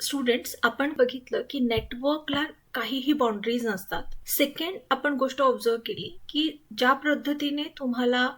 Students आपण बघितलं की नेटवर्कला काहीही बाउंड्रीज नसतात. सेकंड आपण गोष्ट ऑब्झर्व केली की ज्या पद्धतीने तुम्हाला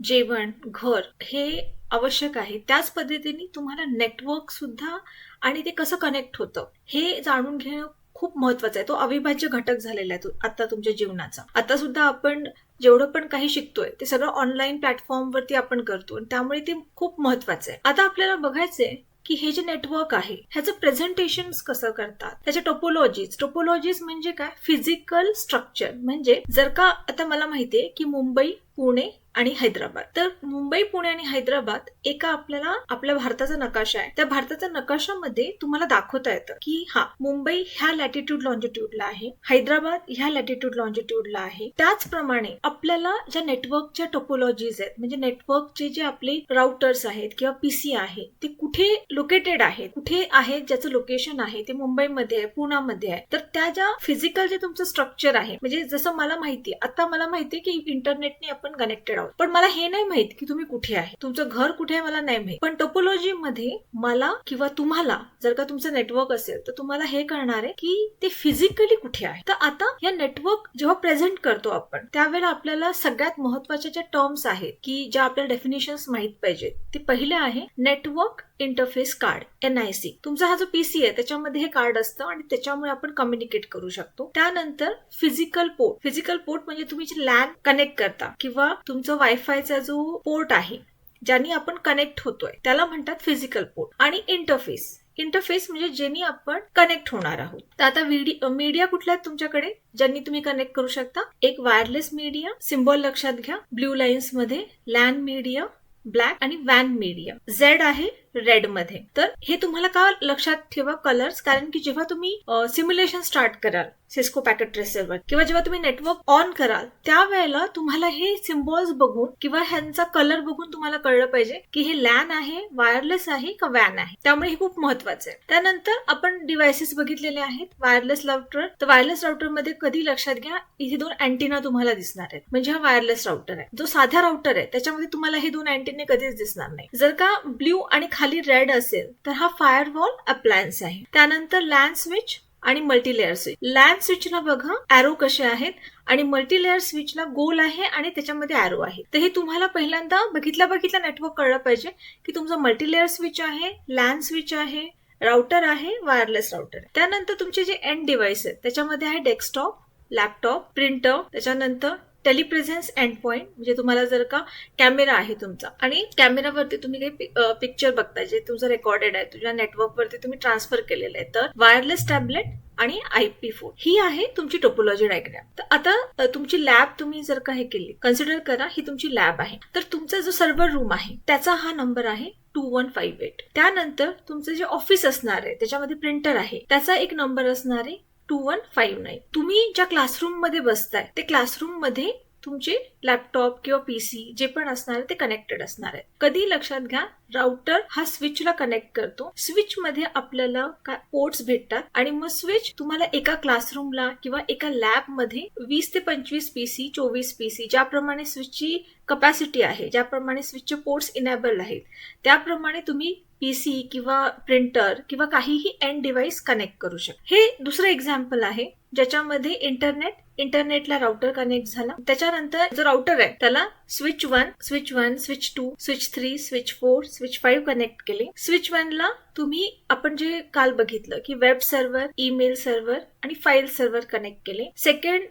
जेवण घर हे आवश्यक आहे त्याच पद्धतीने तुम्हाला नेटवर्क सुद्धा आणि ते कसं कनेक्ट होतं हे जाणून घेणं खूप महत्वाचं आहे. तो अविभाज्य घटक झालेला आहे आता तुमच्या जीवनाचा. आता सुद्धा आपण जेवढं पण काही शिकतोय ते सगळं ऑनलाईन प्लॅटफॉर्मवरती आपण करतो आणि त्यामुळे ते खूप महत्वाचं आहे. आता आपल्याला बघायचंय की हे जे नेटवर्क आहे ह्याचं प्रेझेंटेशन कसं करतात? त्याच्या टोपोलॉजीज टोपोलॉजीज म्हणजे काय? फिजिकल स्ट्रक्चर म्हणजे जर का आता मला माहितीये की मुंबई पुणे आणि हैदराबाद. तर मुंबई पुणे आणि हैदराबाद एका आपल्याला आपल्या भारताचा नकाशा आहे. त्या भारताच्या नकाशामध्ये तुम्हाला दाखवता येतं की हा मुंबई ह्या लॅटिट्यूड लॉन्जिट्यूडला आहे. हैदराबाद ह्या लॅटिट्यूड लॉन्जिट्यूडला आहे. त्याचप्रमाणे आपल्याला ज्या नेटवर्कच्या टोपोलॉजीज आहेत म्हणजे नेटवर्कचे जे आपले राउटर्स आहेत किंवा पीसी आहे ते कुठे लोकेटेड आहेत कुठे आहेत ज्याचं लोकेशन आहे ते मुंबईमध्ये आहे पुण्यामध्ये आहे. तर त्या ज्या फिजिकल जे तुमचं स्ट्रक्चर आहे म्हणजे जसं मला माहिती आहे आता मला माहिती आहे की इंटरनेटने आपण कनेक्टेड आहोत. पण मला हे नाही माहीत की तुम्ही कुठे आहे. तुमचं घर कुठे आहे मला नाही माहीत. पण टोपोलॉजी मध्ये मला किंवा तुम्हाला जर का तुमचं नेटवर्क असेल तर तुम्हाला हे कळणार आहे की ते फिजिकली कुठे आहे. तर आता या नेटवर्क जेव्हा प्रेझेंट करतो आपण त्यावेळेला आपल्याला सगळ्यात महत्त्वाच्या ज्या टर्म्स आहेत की ज्या आपल्याला डेफिनेशन्स माहीत पाहिजेत ते पहिले आहे नेटवर्क इंटरफेस कार्ड एनआयसी तुमचा हा जो पीसी आहे त्याच्यामध्ये हे कार्ड असतं आणि त्याच्यामुळे आपण कम्युनिकेट करू शकतो. त्यानंतर फिजिकल पोर्ट फिजिकल पोर्ट म्हणजे तुम्ही जे लॅन कनेक्ट करता किंवा तुमचं वायफायचा जो पोर्ट आहे ज्यांनी आपण कनेक्ट होतोय त्याला म्हणतात फिजिकल पोर्ट आणि इंटरफेस इंटरफेस म्हणजे ज्यांनी आपण कनेक्ट होणार आहोत. तर आता मीडिया कुठल्या आहेत तुमच्याकडे ज्यांनी तुम्ही कनेक्ट करू शकता? एक वायरलेस मीडिया सिम्बॉल लक्षात घ्या. ब्ल्यू लाईन्समध्ये लॅन मीडिया ब्लॅक आणि वॅन मीडिया झेड आहे रेडमध्ये. तर हे तुम्हाला का लक्षात ठेवा कलर्स कारण की जेव्हा तुम्ही सिम्युलेशन स्टार्ट कराल सिस्को पॅकेट ट्रेसरवर किंवा जेव्हा तुम्ही नेटवर्क ऑन कराल त्यावेळेला तुम्हाला हे सिम्बॉल्स बघून किंवा ह्यांचा कलर बघून तुम्हाला कळलं पाहिजे की हे लॅन आहे वायरलेस आहे का वॅन आहे. त्यामुळे हे खूप महत्वाचं आहे. त्यानंतर आपण डिव्हायसेस बघितलेले आहेत वायरलेस राउटर तर वायरलेस राउटरमध्ये कधी लक्षात घ्या इथे दोन अँटीना तुम्हाला दिसणार आहेत. म्हणजे हा वायरलेस राउटर आहे. जो साधा राउटर आहे त्याच्यामध्ये तुम्हाला हे दोन अँटीने कधीच दिसणार नाही. जर का ब्ल्यू आणि खाली रेड असेल तर हा फायरवॉल अप्लायन्स आहे. त्यानंतर लॅन स्विच आणि मल्टीलेअर स्विच लॅन स्विचला बघा अॅरो कसे आहेत आणि मल्टीलेअर स्विचला गोल आहे आणि त्याच्यामध्ये अॅरो आहे. तर हे तुम्हाला पहिल्यांदा बघितल्या बघितल्या नेटवर्क कळलं पाहिजे की तुमचं मल्टीलेअर स्विच आहे लॅन स्विच आहे राउटर आहे वायरलेस राउटर त्यानंतर तुमचे जे एंड डिव्हाइस आहेत त्याच्यामध्ये आहे डेस्कटॉप लॅपटॉप प्रिंटर त्याच्यानंतर टेलिप्रेझेन्स एंड पॉइंट म्हणजे तुम्हाला जर का कॅमेरा आहे तुमचा आणि कॅमेरावरती तुम्ही काही पिक्चर बघताय जे तुमचं रेकॉर्डेड आहे तुझ्या नेटवर्कवरती तुम्ही ट्रान्सफर केलेलं आहे तर वायरलेस टॅबलेट आणि आय पी फोर ही आहे तुमची टोपोलॉजी डायग्राम तर आता तुमची लॅब तुम्ही जर का हे केली कन्सिडर करा ही तुमची लॅब आहे. तर तुमचा जो सर्व्हर रूम आहे त्याचा हा नंबर आहे टू वन फाईव्ह एट त्यानंतर तुमचं जे ऑफिस असणार आहे त्याच्यामध्ये प्रिंटर आहे त्याचा एक नंबर असणार आहे टू वन फाईव्ह नाईन. तुम्ही ज्या क्लासरूममध्ये बसताय ते क्लासरूममध्ये तुमचे लॅपटॉप किंवा पीसी जे पण असणार ते कनेक्टेड असणार आहे. कधी लक्षात घ्या राउटर हा स्विचला कनेक्ट करतो. स्विच मध्ये आपल्याला काय पोर्ट्स भेटतात आणि मग स्विच तुम्हाला एका क्लासरूमला किंवा एका लॅबमध्ये वीस ते पंचवीस पीसी चोवीस पीसी ज्याप्रमाणे स्विचची कपॅसिटी आहे ज्याप्रमाणे स्विचचे पोर्ट्स इनेबल आहेत त्याप्रमाणे तुम्ही पीसी किंवा प्रिंटर किंवा काहीही एंड डिव्हाइस कनेक्ट करू शकता. हे दुसरं एक्झाम्पल आहे ज्याच्यामध्ये इंटरनेट इंटरनेटला राउटर कनेक्ट झाला. त्याच्यानंतर जो राउटर आहे त्याला switch one switch one switch two switch three switch four switch five connect केले. स्विच वनला तुम्ही आपण जे काल बघितलं की वेब सर्व्हर ईमेल सर्व्हर आणि फाईल सर्व्हर कनेक्ट केले. सेकंड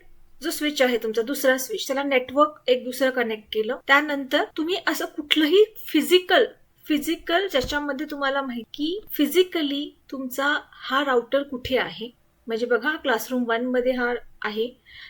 जो स्विच आहे तुमचा दुसरा स्विच त्याला नेटवर्क एक दुसरं कनेक्ट केलं. त्यानंतर तुम्ही असं कुठलंही फिजिकल फिजिकल ज्याच्यामध्ये तुम्हाला माहिती की फिजिकली तुमचा हा राउटर कुठे आहे? म्हणजे बघा क्लासरूम वनमध्ये हा आहे.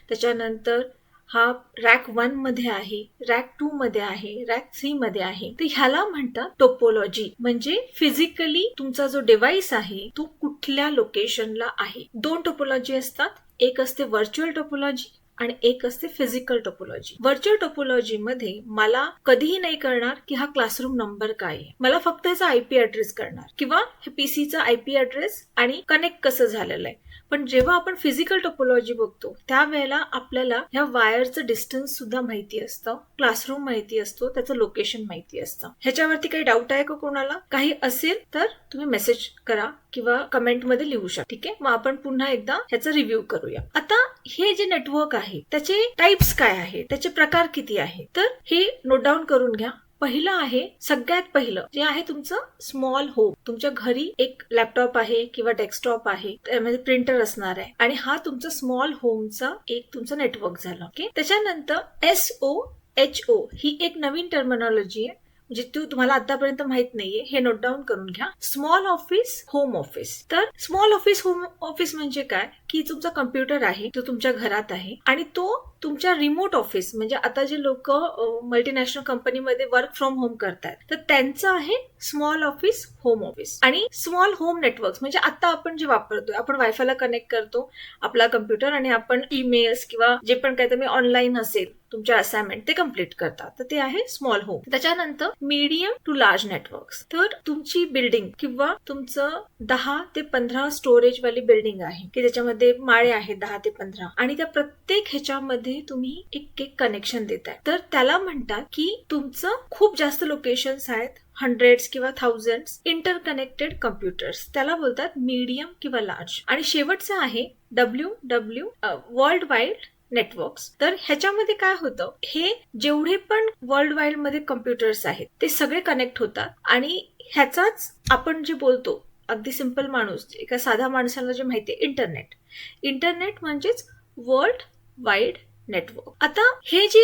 त्याच्यानंतर हा रॅक वनमध्ये आहे रॅक टू मध्ये आहे रॅक थ्री मध्ये आहे. तर ह्याला म्हणतात टोपोलॉजी म्हणजे फिजिकली तुमचा जो डिव्हाइस आहे तो कुठल्या लोकेशनला आहे? दोन टोपोलॉजी असतात. एक असते व्हर्च्युअल टोपोलॉजी आणि एक असते फिजिकल टोपोलॉजी व्हर्च्युअल टोपोलॉजी मध्ये मला कधीही नाही करणार की हा क्लासरूम नंबर काय आहे. मला फक्त ह्याचा आयपी ऍड्रेस करणार. किंवा हे पीसीचा आयपी ऍड्रेस आणि कनेक्ट कसं झालेलं आहे. पण जेव्हा आपण फिजिकल टोपोलॉजी बघतो त्यावेळेला आपल्याला ह्या वायरचं डिस्टन्स सुद्धा माहिती असतं क्लासरूम माहिती असतो त्याचं लोकेशन माहिती असतं. ह्याच्यावरती काही डाऊट आहे का कोणाला? काही असेल तर तुम्ही मेसेज करा. किंवा कमेंटमध्ये लिहू शकता. ठीक आहे? मग आपण पुन्हा एकदा ह्याचा रिव्ह्यू करूया. आता हे जे नेटवर्क आहे त्याचे टाइप्स काय आहे त्याचे प्रकार किती आहे तर हे नोट डाऊन करून घ्या. पहिलं आहे सगळ्यात पहिलं जे आहे तुमचं स्मॉल होम तुमच्या घरी एक लॅपटॉप आहे किंवा डेस्कटॉप आहे त्यामध्ये प्रिंटर असणार आहे. आणि हा तुमचा स्मॉल होमचा एक तुमचं नेटवर्क झालं. ओके? त्याच्यानंतर एस ओ एच ओ ही एक नवीन टर्मिनॉलॉजी आहे. म्हणजे तू तुम्हाला आतापर्यंत माहीत नाहीये हे नोट डाऊन करून घ्या. स्मॉल ऑफिस होम ऑफिस तर स्मॉल ऑफिस होम ऑफिस म्हणजे काय? की तुमचा कम्प्युटर आहे तो तुमच्या घरात आहे आणि तो तुमच्या रिमोट ऑफिस म्हणजे आता जे लोक मल्टीनॅशनल कंपनीमध्ये वर्क फ्रॉम होम करतात तर त्यांचं आहे स्मॉल ऑफिस होम ऑफिस आणि स्मॉल होम नेटवर्क म्हणजे आता आपण जे वापरतोय आपण वायफायला कनेक्ट करतो आपला कम्प्युटर आणि आपण ईमेल्स किंवा जे पण काय तुम्ही ऑनलाईन असेल तुमच्या असाइनमेंट ते कंप्लीट करतात. तर ते आहे स्मॉल होम त्याच्यानंतर मीडियम टू लार्ज नेटवर्क तर तुमची बिल्डिंग किंवा तुमचं दहा ते पंधरा स्टोरेज वाली बिल्डिंग आहे की त्याच्यामध्ये माळे आहेत दहा ते पंधरा. आणि त्या प्रत्येक ह्याच्यामध्ये तुम्ही एक एक कनेक्शन देताय. तर त्याला म्हणतात की तुमचं खूप जास्त लोकेशन्स आहेत हंड्रेड किंवा थाउजंड इंटरकनेक्टेड कम्प्युटर्स त्याला बोलतात मीडियम किंवा लार्ज आणि शेवटचं आहे W W world wide networks तर ह्याच्यामध्ये काय होतं हे जेवढे पण वर्ल्ड वाईडमध्ये कम्प्युटर्स आहेत ते सगळे कनेक्ट होतात. आणि ह्याचाच आपण जे बोलतो अगदी सिंपल माणूस एका साधा माणसाला जे माहिती आहे इंटरनेट इंटरनेट म्हणजेच वर्ल्ड वाईड नेटवर्क आता हे जे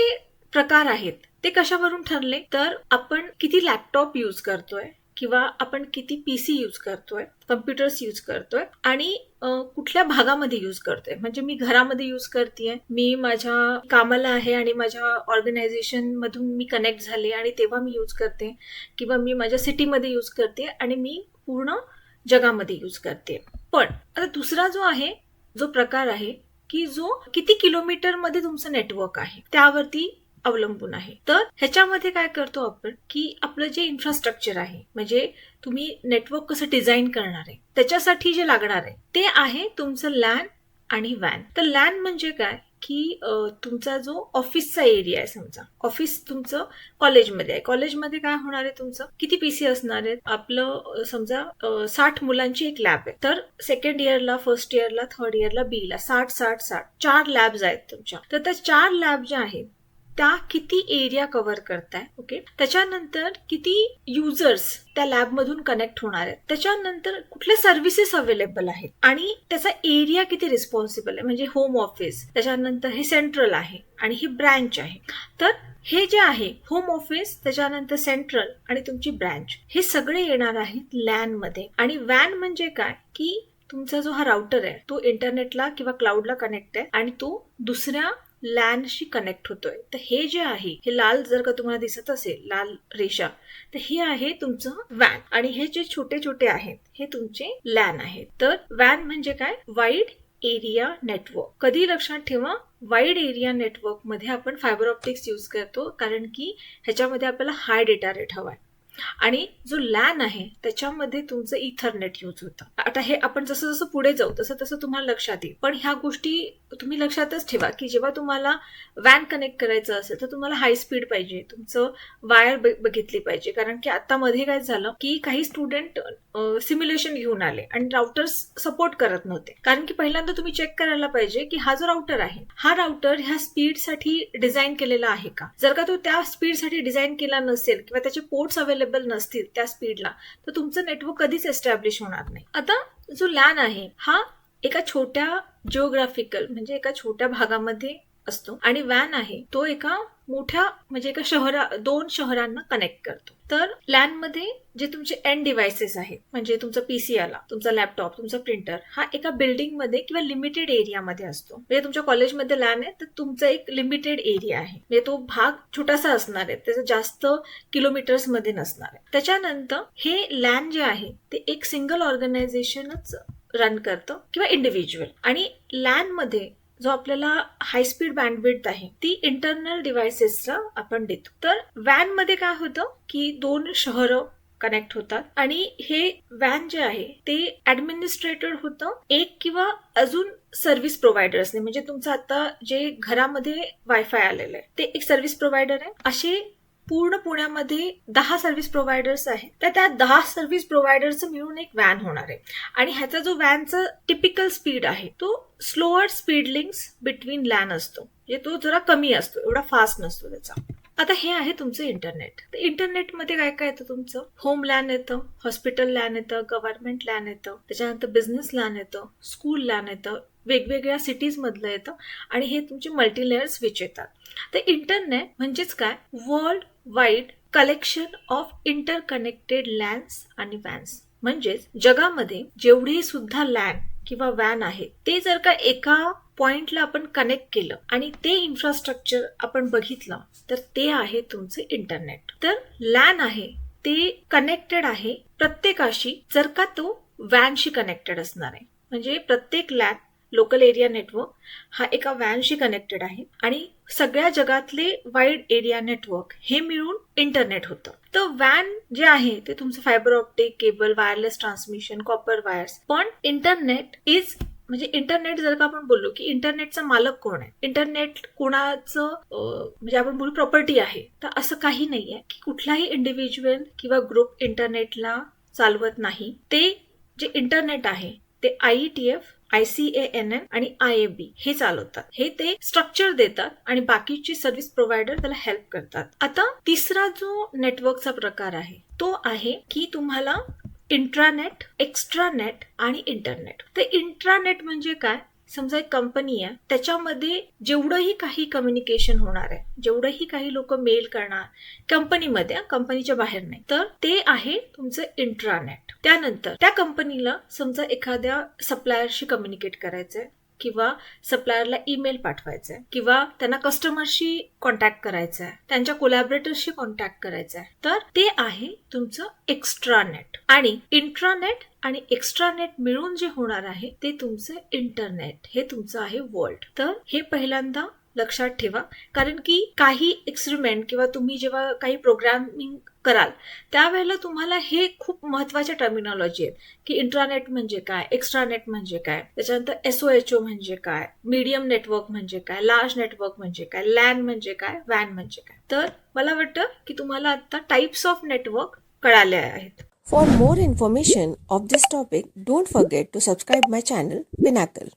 प्रकार आहेत ते कशावरून ठरले? तर आपण किती लॅपटॉप यूज करतोय किंवा आपण किती पीसी यूज करतोय कम्प्युटर्स यूज करतोय आणि कुठल्या भागामध्ये यूज करतोय? म्हणजे मी घरामध्ये यूज करतेय मी माझ्या कामाला आहे आणि माझ्या ऑर्गनायझेशन मधून मी कनेक्ट झाले आणि तेव्हा मी यूज करते किंवा मी माझ्या सिटीमध्ये यूज करते आणि मी पूर्ण जगामध्ये यूज करते. पण आता दुसरा जो आहे जो प्रकार आहे की जो किती किलोमीटरमध्ये तुमचं नेटवर्क आहे त्यावरती अवलंबून आहे. तर ह्याच्यामध्ये काय करतो आपण की आपलं जे इन्फ्रास्ट्रक्चर आहे म्हणजे तुम्ही नेटवर्क कसं डिझाईन करणार आहे त्याच्यासाठी जे लागणार आहे ते आहे तुमचं लॅन आणि वॅन तर लॅन म्हणजे काय? की तुमचा जो ऑफिसचा एरिया आहे समजा ऑफिस तुमचं कॉलेजमध्ये आहे. कॉलेजमध्ये काय होणार आहे तुमचं? किती पीसी असणार आहेत? आपलं समजा साठ मुलांची एक लॅब आहे. तर सेकंड इयरला फर्स्ट इयरला थर्ड इयरला बी ला साठ साठ साठ चार लॅब्स आहेत तुमच्या. तर त्या चार लॅब ज्या आहेत त्या किती एरिया कव्हर करताय ओके त्याच्यानंतर किती युजर्स त्या लॅबमधून कनेक्ट होणार आहेत. त्याच्यानंतर कुठले सर्व्हिसेस अवेलेबल आहेत? आणि त्याचा एरिया किती रिस्पॉन्सिबल आहे? म्हणजे होम ऑफिस त्याच्यानंतर हे सेंट्रल आहे आणि ही ब्रँच आहे. तर हे जे आहे होम ऑफिस त्याच्यानंतर सेंट्रल आणि तुमची ब्रँच हे सगळे येणार आहेत लॅनमध्ये. आणि वॅन म्हणजे काय? की तुमचा जो हा राउटर आहे तो इंटरनेटला किंवा क्लाउडला कनेक्ट आहे आणि तो दुसऱ्या लॅनशी कनेक्ट होतोय. तर हे जे आहे हे लाल जर का तुम्हाला दिसत असेल लाल रेषा तर हे आहे तुमचं वॅन आणि हे जे छोटे छोटे आहेत हे तुमचे लॅन आहेत. तर वॅन म्हणजे काय? वाईड एरिया नेटवर्क कधी लक्षात ठेवा वाईड एरिया नेटवर्कमध्ये आपण फायबर ऑप्टिक्स यूज करतो कारण की ह्याच्यामध्ये आपल्याला हाय डेटा रेट हवाय आणि जो लॅन आहे त्याच्यामध्ये तुमचं इथरनेट यूज होतं. आता हे आपण जसं जसं पुढे जाऊ तसं तसं तुम्हाला लक्षात येईल. पण ह्या गोष्टी तुम्ही लक्षातच ठेवा की जेव्हा तुम्हाला वॅन कनेक्ट करायचं असेल तर तुम्हाला हाय स्पीड पाहिजे. तुमचं वायर बघितली पाहिजे. कारण की आता मध्ये काय झालं की काही स्टुडंट सिम्युलेशन घेऊन आले आणि राउटर्स सपोर्ट करत नव्हते. कारण की पहिल्यांदा तुम्ही चेक करायला पाहिजे की हा जो राउटर आहे हा राउटर ह्या स्पीडसाठी डिझाईन केलेला आहे का? जर का तो त्या स्पीडसाठी डिझाईन केला नसेल किंवा त्याचे पोर्ट्स अवेलेबल नसतील त्या स्पीडला तर तुमचं नेटवर्क कधीच एस्टॅब्लिश होणार नाही. आता जो लॅन आहे हा एका छोट्या जिओग्राफिकल म्हणजे एका छोट्या भागामध्ये असतो. आणि वॅन आहे तो एका मोठ्या म्हणजे एका शहरा दोन शहरांना कनेक्ट करतो. तर लॅनमध्ये जे तुमचे एन डिव्हायसेस आहेत म्हणजे तुमचा पीसी आला तुमचा लॅपटॉप तुमचा प्रिंटर हा एका बिल्डिंगमध्ये किंवा लिमिटेड एरियामध्ये असतो. म्हणजे तुमच्या कॉलेजमध्ये लॅन आहे तर तुमचा एक लिमिटेड एरिया आहे. म्हणजे तो भाग छोटासा असणार आहे त्याचा जास्त किलोमीटर्समध्ये नसणार आहे. त्याच्यानंतर हे लॅन जे आहे ते एक सिंगल ऑर्गनायझेशनच रन करतं किंवा इंडिव्हिज्युअल आणि लॅनमध्ये जो आपल्याला हाय स्पीड बँडविड्थ आहे ती इंटरनल डिव्हायसेसचा आपण देतो. तर वॅनमध्ये काय होतं की दोन शहर कनेक्ट होतात आणि हे वॅन जे आहे ते ऍडमिनिस्ट्रेटेड होतं. एक किंवा अजून सर्व्हिस प्रोव्हायडर्सने म्हणजे तुमचं आता जे घरामध्ये वायफाय आलेलं आहे ते एक सर्व्हिस प्रोव्हायडर आहे. असे पूर्ण पुण्यामध्ये दहा सर्व्हिस प्रोव्हायडर्स आहेत. तर त्या दहा सर्व्हिस प्रोव्हायडरचं मिळून एक व्हॅन होणार आहे. आणि ह्याचा जो व्हॅनचा टिपिकल स्पीड आहे तो slower speed links between LAN असतो. म्हणजे तो जरा कमी असतो एवढा फास्ट नसतो त्याचा. आता हे आहे तुमचं इंटरनेट तर इंटरनेटमध्ये काय काय येतं तुमचं? होम लॅन येतं हॉस्पिटल लॅन येतं गव्हर्नमेंट लॅन येतं त्याच्यानंतर बिझनेस लॅन येतं स्कूल लॅन येतं वेगवेगळ्या सिटीज मधलं येतं आणि हे तुमचे मल्टीलेअर स्विच येतात. तर इंटरनेट म्हणजेच काय? World wide collection of interconnected LANs आणि वॅन्स म्हणजेच जगामध्ये जेवढे सुद्धा लॅन किंवा वॅन आहे ते जर का एका पॉइंटला आपण कनेक्ट केलं आणि ते इन्फ्रास्ट्रक्चर आपण बघितलं तर ते आहे तुमचे इंटरनेट तर लॅन आहे ते कनेक्टेड आहे प्रत्येकाशी जर का तो वॅनशी कनेक्टेड असणार आहे. म्हणजे प्रत्येक लॅन लोकल एरिया नेटवर्क हा एका व्हॅनशी कनेक्टेड आहे. आणि सगळ्या जगातले वाईड एरिया नेटवर्क हे मिळून इंटरनेट होतं. तर व्हॅन जे आहे ते तुमचं fibre optic cable wireless transmission copper wires पण इंटरनेट इज म्हणजे इंटरनेट जर का आपण बोललो की इंटरनेटचा मालक कोण आहे? इंटरनेट कोणाचं म्हणजे आपण बोलू प्रॉपर्टी आहे. तर असं काही नाहीये की कुठलाही इंडिव्हिज्युअल किंवा ग्रुप इंटरनेटला चालवत नाही. ते जे इंटरनेट आहे ते I T F I C A N N आणि आय ए बी हे चालवतात. हे ते स्ट्रक्चर देतात आणि बाकीचे सर्व्हिस प्रोव्हायडर त्याला हेल्प करतात. आता तिसरा जो नेटवर्कचा प्रकार आहे तो आहे की तुम्हाला इंट्रानेट एक्स्ट्रानेट आणि इंटरनेट तर इंट्रानेट म्हणजे काय? समजा एक कंपनी आहे त्याच्यामध्ये जेवढंही काही कम्युनिकेशन होणार आहे जेवढंही काही लोक मेल करणार कंपनीमध्ये कंपनीच्या बाहेर नाही. तर ते आहे तुमचं इंट्रानेट त्यानंतर त्या कंपनीला समजा एखाद्या सप्लायरशी कम्युनिकेट करायचंय किंवा सप्लायरला ईमेल पाठवायचा आहे किंवा त्यांना कस्टमरशी कॉन्टॅक्ट करायचा आहे त्यांच्या कोलॅबरेटरशी कॉन्टॅक्ट करायचा आहे तर ते आहे तुमचं एक्स्ट्रानेट आणि इंट्रानेट आणि एक्स्ट्रानेट मिळून जे होणार आहे ते तुमचं इंटरनेट हे तुमचं आहे वर्ल्ड तर हे पहिल्यांदा लक्षात ठेवा. कारण की काही एक्सपेरिमेंट किंवा तुम्ही जेव्हा काही प्रोग्रामिंग कराल त्यावेळेला तुम्हाला हे खूप महत्त्वाच्या टर्मिनॉलॉजी आहेत. की इंट्रानेट म्हणजे काय एक्स्ट्रानेट म्हणजे काय त्याच्यानंतर एसओएचओ म्हणजे काय मीडियम नेटवर्क म्हणजे काय लार्ज नेटवर्क म्हणजे काय लॅन म्हणजे काय वॅन म्हणजे काय. तर मला वाटतं की तुम्हाला आता टाइप्स ऑफ नेटवर्क कळाले आहेत. For more information of this topic, don't forget to subscribe my channel Pinnacle.